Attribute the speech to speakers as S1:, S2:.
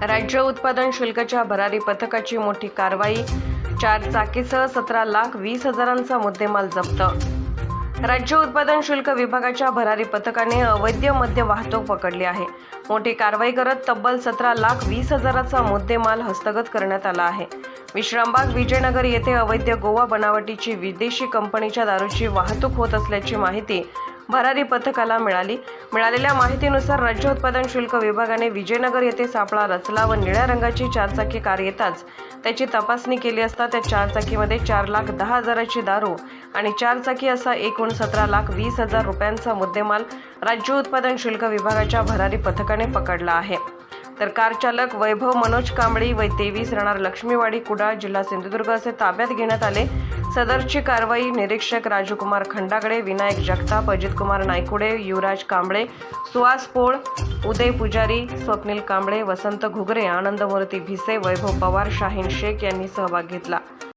S1: राज्य उत्पादन शुल्काच्या भरारी पथकाची मोठी कारवाई चार चाकीसह सतरा लाख वीस हजारांचा मुद्देमाल जप्त. राज्य उत्पादन शुल्क विभागाच्या भरारी पथकाने अवैध मद्य वाहतूक पकडली आहे. मोठी कारवाई करत तब्बल सतरा लाख वीस हजाराचा मुद्देमाल हस्तगत करण्यात आला आहे. विश्रामबाग विजयनगर येथे अवैध गोवा बनावटीची विदेशी कंपनीच्या दारूची वाहतूक होत असल्याची माहिती भरारी पथकाला मिळाली. मिळालेल्या माहितीनुसार राज्य उत्पादन शुल्क विभागाने विजयनगर येथे सापळा रचला व निळ्या रंगाची चारचाकी कार येताच त्याची तपासणी केली असता त्या चारचाकीमध्ये चार लाख दहा हजाराची दारू आणि चारचाकी असा एकूण सतरा लाख वीस हजार रुपयांचा मुद्देमाल राज्य उत्पादन शुल्क विभागाच्या भरारी पथकाने पकडला आहे. तर कारचालक वैभव मनोज कांबळी व तेवीस राहणार लक्ष्मीवाडी कुडाळ जिल्हा सिंधुदुर्ग असे ताब्यात घेण्यात आले. सदरची कारवाई निरीक्षक राजकुमार खंडागडे विनायक जगताप अजितकुमार नायकुडे युवराज कांबळे सुहास पोळ उदय पुजारी स्वप्नील कांबळे वसंत घुगरे आनंदमूर्ती भिसे वैभव पवार शाहीन शेख यांनी सहभाग घेतला.